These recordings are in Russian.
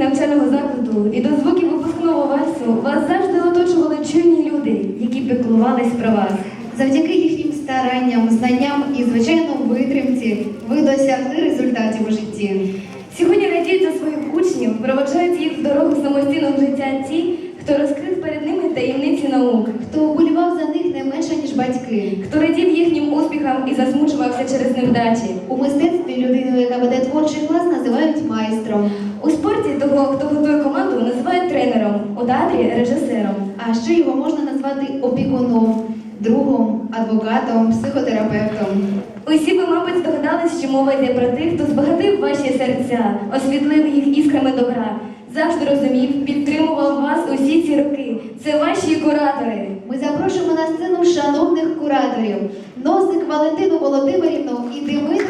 навчального закладу і до звуків випускного вальсу вас завжди оточували чуйні люди, які піклувались про вас. Завдяки їхнім старанням, знанням і, звичайно, витримці ви досягли результатів у житті. Сьогодні радіють за своїх учнів, проводжають їх в дорогу самостійного життя ті, хто розкрив перед ними таємниці наук, Хто уболівав за них не менше, ніж батьки. хто радів їхнім успіхам і засмучувався через невдачі. У мистецтві людину, яка веде творчий клас, називають майстром. У спорті того, хто готує команду, називають тренером, у театрі режисером. А ще його можна назвати опікуном, другом, адвокатом, психотерапевтом. Усі ви, мабуть, здогадались, що мова йде про тих, хто збагатив ваші серця, освітлив їх іскрами добра, завжди розумів, підтримував вас усі ці роки. Це ваші куратори. Ми запрошуємо на сцену шановних кураторів Носик Валентину Володимирівну і Димитрову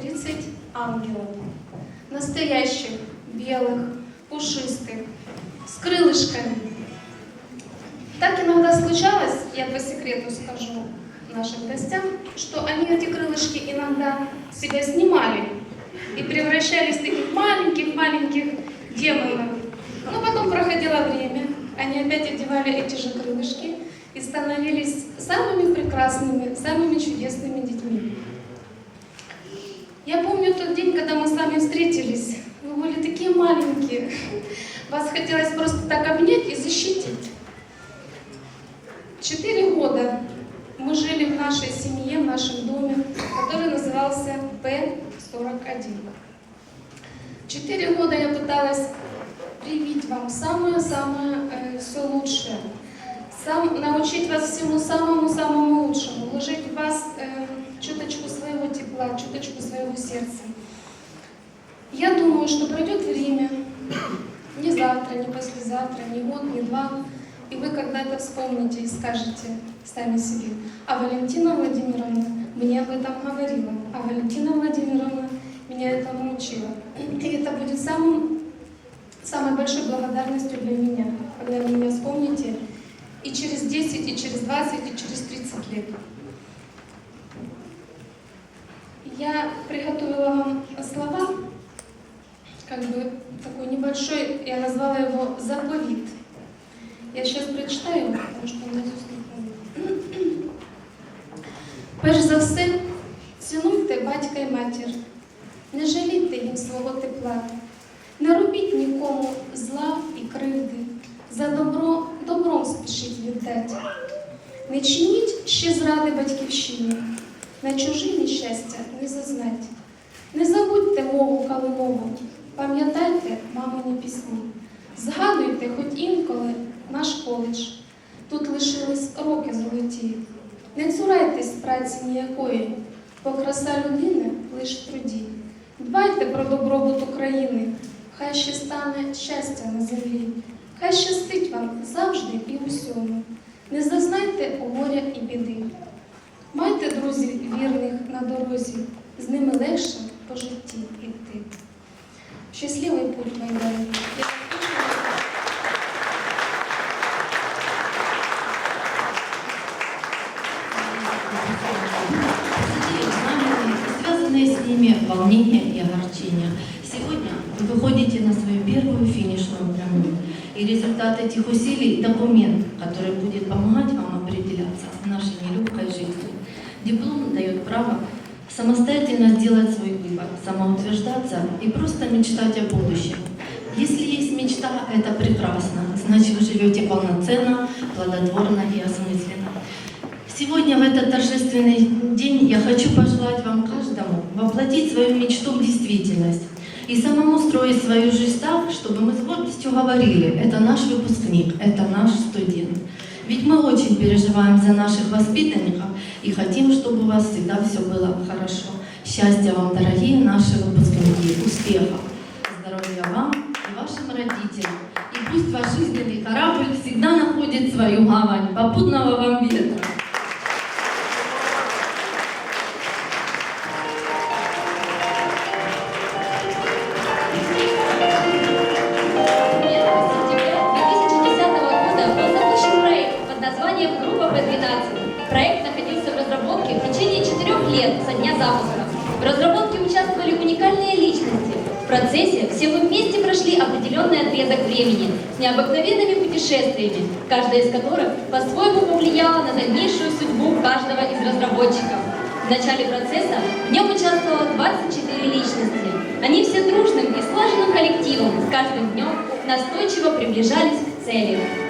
30 ангелов. Настоящих, белых, пушистых, с крылышками. Так иногда случалось, я по секрету скажу нашим гостям, что они эти крылышки иногда себя снимали и превращались в таких маленьких-маленьких демонов. Но потом проходило время, они опять одевали эти же крылышки и становились самыми прекрасными, самыми чудесными детьми. Я помню тот день, когда мы с вами встретились. Вы были такие маленькие. Вас хотелось просто так обнять и защитить. Четыре года мы жили в нашей семье, в нашем доме, который назывался П-41. Четыре года я пыталась привить вам самое-самое все лучшее, сам, научить вас всему самому-самому думаю, что пройдет время, не завтра, не послезавтра, не год, не два, и вы когда-то вспомните и скажете сами себе, а Валентина Владимировна мне об этом говорила, а Валентина Владимировна меня этому учила. И это будет самым, самой большой благодарностью для меня, когда вы меня вспомните и через 10, и через 20, и через 30 лет. Я приготовила вам слова, как бы такой небольшой, я назвала его заповедь. Я сейчас прочитаю, потому что наизусть не помню. Перш за все, цінуйте батька і матір, не жалійте їм свого тепла, не робіть нікому зла і кривди, за добро добром спішіть віддати. Не чиніть ще зради батьківщині, на чужі нещастя не зазнать. Не забудьте мову калинову, пам'ятайте мамині пісні. Згадуйте хоч інколи наш коледж. Тут лишились роки золоті. Не цурайтесь праці ніякої, бо краса людини лиш в труді. Дбайте про добробут України, хай ще стане щастя на землі, хай щастить вам завжди і усьому. Не зазнайте горя і біди. Майте друзів вірних на дорозі, з ними легше по житті йти. Щасливий путь, мої дорогі. Я вам дуже дякую. Среди знаний и связанные с ними волнения и огорчения. Сегодня вы выходите на свою первую финишную прямую. И результат этих усилий – документ, который будет помогать вам определяться в нашей нелегкой жизни. Диплом дает право самостоятельно сделать свой выбор, самоутверждаться и просто мечтать о будущем. Если есть мечта, это прекрасно, значит вы живете полноценно, плодотворно и осмысленно. Сегодня, в этот торжественный день, я хочу пожелать вам каждому воплотить свою мечту в действительность и самому строить свою жизнь так, чтобы мы с гордостью говорили, это наш выпускник, это наш студент. Ведь мы очень переживаем за наших воспитанников и хотим, чтобы у вас всегда все было хорошо. Счастья вам, дорогие наши выпускники! успехов. Здоровья вам и вашим родителям. И пусть ваш жизненный корабль всегда находит свою гавань. Попутного вам ветра. 2012. Проект находился в разработке в течение четырех лет со дня запуска. В разработке участвовали уникальные личности. В процессе все вы вместе прошли определенный отрезок времени с необыкновенными путешествиями, каждая из которых по-своему повлияла на дальнейшую судьбу каждого из разработчиков. В начале процесса в нем участвовало 24 личности. Они все дружным и слаженным коллективом с каждым днем настойчиво приближались к цели.